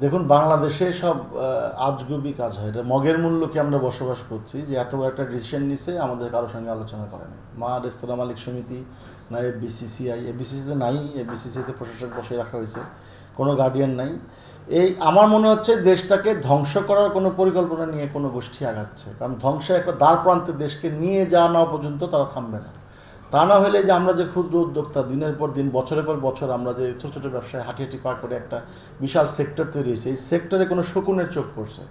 দেখুন, বাংলাদেশে সব আজগুবি কাজ হয়। এটা মগের মূল্যকে আমরা বসবাস করছি যে এত একটা ডিসিশন নিছে, আমাদের কারোর সঙ্গে আলোচনা করেনি মা রেস্তোরাঁ মালিক সমিতি, না এফবিসিসিআই এফবিসিসিতে নাই এফবিসিসিতে প্রশাসক বসে রাখা হয়েছে, কোনো গার্ডিয়ান নাই। এই, আমার মনে হচ্ছে দেশটাকে ধ্বংস করার কোনো পরিকল্পনা নিয়ে কোনো গোষ্ঠী আগাচ্ছে। কারণ ধ্বংস একটা দ্বার প্রান্তে দেশকে নিয়ে যাওয়া না পর্যন্ত তারা থামবে না। তা না হলে যে আমরা যে ক্ষুদ্র উদ্যোক্তা, দিনের পর দিন, বছরের পর বছর আমরা যে ছোটো ছোটো ব্যবসায় হাঁটি হাঁটি পার করে একটা বিশাল সেক্টর তৈরি হয়েছে, এই সেক্টরে কোনো শকুনের চোখ পড়ছে।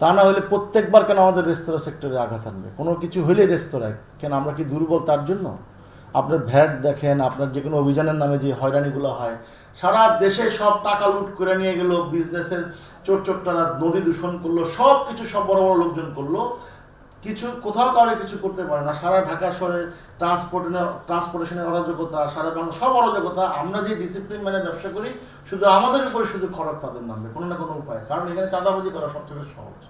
তা না হলে প্রত্যেকবার কেন আমাদের রেস্তোরাঁ সেক্টরে আঘাত আনবে? কোনো কিছু হলে রেস্তোরাঁয়, কেন আমরা কি দুর্বল তার জন্য? আপনার ভ্যাট দেখেন, আপনার যে কোনো অভিযানের নামে যে হয়রানিগুলো হয়, সারা দেশে সব টাকা লুট করে নিয়ে গেল বিজনেসের চোর চোরটারা নদী দূষণ করল সব কিছু সব বড় বড় লোকজন করল কিছু, কোথাও কারও কিছু করতে পারে না। সারা ঢাকা শহরে ট্রান্সপোর্টের ট্রান্সপোর্টেশনের অরাজকতা, সারা বাংলা সব অরাজকতা। আমরা যে ডিসিপ্লিন মানে ব্যবসা করি, শুধু আমাদের উপরে শুধু খরচ তাদের নামবে, কোনো না কোনো উপায়। কারণ এখানে চাঁদাবাজি করা সবথেকে সহজ।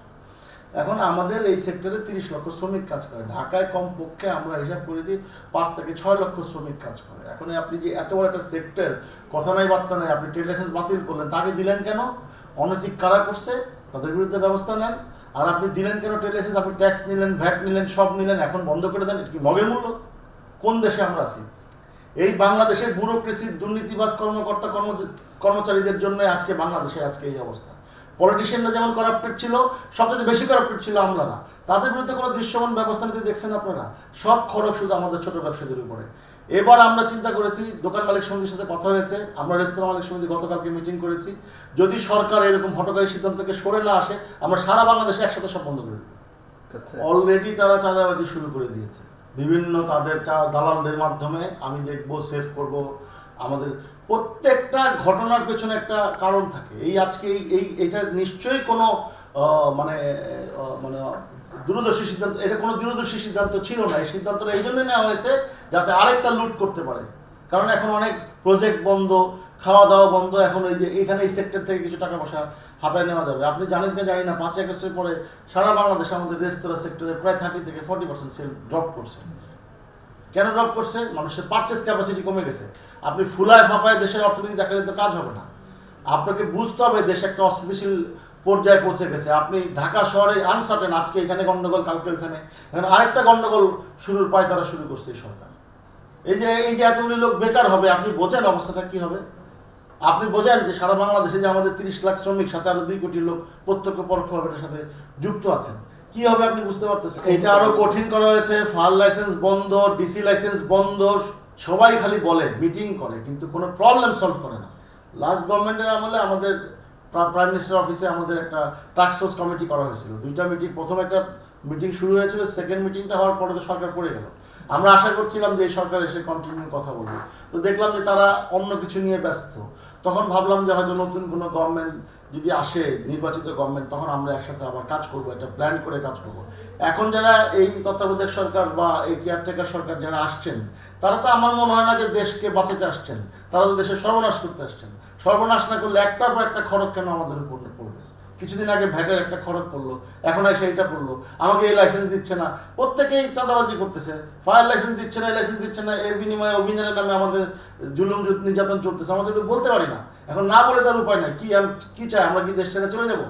এখন আমাদের এই সেক্টরে তিরিশ লক্ষ শ্রমিক কাজ করে। ঢাকায় কম পক্ষে আমরা হিসাব করেছি পাঁচ থেকে ছয় লক্ষ শ্রমিক কাজ করে। এখন আপনি যে এত বড় একটা সেক্টর কথা নাই, বার্তা নাই, আপনি ট্রেড লাইসেন্স বাতিল করলেন, তাকে দিলেন কেন? অনৈতিক কারা করছে? তাদের বিরুদ্ধে ব্যবস্থা নেন। আর আপনি দিলেন কেন ট্রেড লাইসেন্স আপনি ট্যাক্স নিলেন ভ্যাট নিলেন, সব নিলেন, এখন বন্ধ করে দেন, এটা কি মগের মূল্য? কোন দেশে আমরা আছি? এই বাংলাদেশের ব্যুরোক্রেসির দুর্নীতিবাজ কর্মকর্তা কর্ম কর্মচারীদের জন্য আজকে বাংলাদেশের আজকে এই অবস্থা। পলিটিশিয়ানরা যেমন করাপ্টেড ছিল সবচেয়ে বেশি করাপ্টেড ছিল আমলারা। তাদের বিরুদ্ধে কোনো দৃশ্যমান ব্যবস্থা নিতে দেখছেন আপনারা? সব খরচ শুধু আমাদের ছোট ব্যবসায়ীদের উপরে। এবার আমরা চিন্তা করেছি দোকান মালিক সমিতির সাথে কথা হয়েছে আমরা রেস্তোরাঁ মালিক সমিতি গতকালকে মিটিং করেছি। যদি সরকার এরকম হটকারী সিদ্ধান্ত থেকে সরে না আসে আমরা সারা বাংলাদেশে একসাথে সব বন্ধ করে দেবো। আচ্ছা। অলরেডি তারা চাঁদাবাজি শুরু করে দিয়েছে। বিভিন্ন তাদের চা দালালদের মাধ্যমে আমি দেখব সেভ করব। আমাদের প্রত্যেকটা ঘটনার পেছনে একটা কারণ থাকে। এই আজকে এই এই, এটা নিশ্চয়ই কোনো মানে মানে দূরদর্শী সিদ্ধান্ত, এটা কোনো দূরদর্শী সিদ্ধান্ত ছিল না। এই সিদ্ধান্তটা এই জন্যই নেওয়া হয়েছে যাতে আরেকটা লুট করতে পারে। কারণ এখন অনেক প্রজেক্ট বন্ধ খাওয়া দাওয়া বন্ধ, এখন এই যে এখানে এই সেক্টর থেকে কিছু টাকা পয়সা হাতায় নেওয়া যাবে। আপনি জানেন কি জানি না পাঁচ আগস্টের পরে সারা বাংলাদেশে আমাদের রেস্তোরাঁ সেক্টরে প্রায় থার্টি থেকে ফর্টি পার্সেন্ট সেল ড্রপ করছে। কেন ড্রপ করছে? মানুষের পারচেস ক্যাপাসিটি কমে গেছে। আপনি ফুলায় ফাঁপায় দেশের অর্থনীতি দেখালে তো কাজ হবে না। আপনাকে বুঝতে হবে দেশ একটা অস্থিতিশীল পর্যায়ে পৌঁছে গেছে। আপনি ঢাকা শহরে আনসার্টেন আজকে এখানে গণ্ডগোল কালকে ওইখানে। এখন আরেকটা গণ্ডগোল শুরুর পায় তারা শুরু করছে এই সরকার। এই যে এই যে এতগুলি লোক বেকার হবে, আপনি বোঝেন অবস্থাটা কি হবে? আপনি বোঝেন যে সারা বাংলাদেশে যে আমাদের তিরিশ লাখ শ্রমিক, সাথে আরও দুই কোটি লোক প্রত্যক্ষ পরোক্ষভাবে এটার সাথে যুক্ত আছেন। কি হবে আপনি বুঝতে পারতেছেন? এটা আরও কঠিন করা হয়েছে ফার লাইসেন্স বন্ধ, ডিসি লাইসেন্স বন্ধ, সবাই খালি বলে, মিটিং করে, কিন্তু কোনো প্রবলেম সলভ করে না। লাস্ট গভর্নমেন্টের আমলে আমাদের প্রাইম মিনিস্টার অফিসে আমাদের একটা টাস্ক ফোর্স কমিটি করা হয়েছিল। দুইটা মিটিং প্রথম একটা মিটিং শুরু হয়েছিল সেকেন্ড মিটিংটা হওয়ার পরে তো সরকার পড়ে গেল। আমরা আশা করছিলাম যে এই সরকার এসে কন্টিনিউ কথা বলবে। তো দেখলাম যে তারা অন্য কিছু নিয়ে ব্যস্ত। তখন ভাবলাম যে হয়তো নতুন কোনো গভর্নমেন্ট যদি আসে নির্বাচিত গভর্নমেন্ট তখন আমরা একসাথে আবার কাজ করব, একটা প্ল্যান করে কাজ করব। এখন যারা এই তত্ত্বাবধায়ক সরকার বা এই কেয়ারটেকার সরকার যারা আসছেন, তারা তো আমার মনে হয় না যে দেশকে বাঁচাতে আসছেন। তারা তো দেশের সর্বনাশ করতে আসছেন। সর্বনাশ না করলে একটার পর একটা খরচ কেন আমাদের উপর পড়বে? কিছুদিন আগে ভ্যাটের একটা খরচ পড়ল, এখন এসে এইটা পড়ল। আমাকে এই লাইসেন্স দিচ্ছে না। প্রত্যেকেই চাঁদাবাজি করতেছে। ফায়ার লাইসেন্স দিচ্ছে না এই লাইসেন্স দিচ্ছে না, এর বিনিময়ে অভিযানের নামে আমাদের জুলুম নির্যাতন চলতেছে। আমাদের বলতে পারি না। এখন না বলে তার উপায় নাই। কি কি চাই? আমরা কি দেশ ছেড়ে চলে যাব?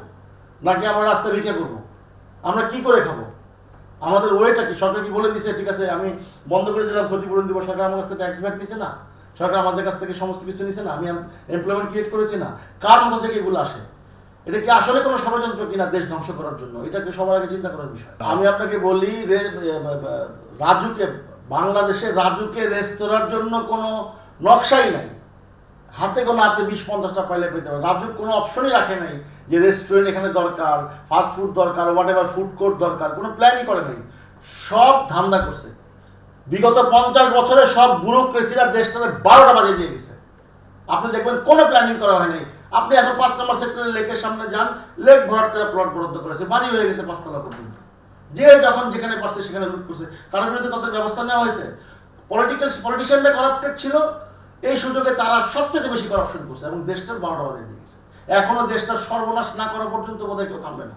নাকি আমরা রাস্তা ভিক্ষা করব? আমরা কি করে খাব? আমাদের ওয়েটা কি? সরকার কি বলে দিছে? ঠিক আছে, আমি বন্ধ করে দিলাম, ক্ষতিপূরণ দিব। সরকার আমার কাছ থেকে ট্যাক্স ব্যাক নিছে না। সরকার আমাদের কাছ থেকে সমস্ত কিছু নিছে না। আমি এমপ্লয়মেন্ট ক্রিয়েট করেছি না। কার মাথা থেকে এগুলো আসে? এটা কি আসলে কোনো ষড়যন্ত্র কিনা দেশ ধ্বংস করার জন্য? এটাকে সবার আগে চিন্তা করার বিষয়। আমি আপনাকে বলি রাজুকে বাংলাদেশে রাজুকে রেস্তোরাঁর জন্য কোনো নকশাই নাই। হাতে কোনো আপনি বিশ পঞ্চাশটা পাইলে পেতে পারেন। রাজুক কোনো অপশনই রাখে নাই যে রেস্টুরেন্ট এখানে দরকার ফাস্ট ফুড দরকার হোয়াট এভার ফুড কোর্ট দরকার কোনো প্ল্যানই করে নাই। সব ধান্দা করছে। বিগত পঞ্চাশ বছরে সব ব্যুরোক্রেসিরা দেশটাকে বারোটা বাজে দিয়ে গেছে। আপনি দেখবেন কোনো প্ল্যানিং করা হয়নি আপনি এখন পাঁচ নম্বর সেক্টরের লেকের সামনে যান, লেক ভরাট করে প্লট বরাদ্দ করেছে, বাড়ি হয়ে গেছে পাঁচতলা পর্যন্ত। যে যখন যেখানে পারছে সেখানে লুট করছে। কারোর বিরুদ্ধে তাদের ব্যবস্থা নেওয়া হয়েছে। পলিটিক্যাল পলিটিশিয়ানরা করাপ্টেড ছিল। এই সুযোগে তারা সবচেয়ে বেশি করাপশন করছে এবং দেশটার বারোটা বাজে দিয়ে গেছে এখনও দেশটা সর্বনাশ না করা পর্যন্ত বোধহয় কেউ থামবে না।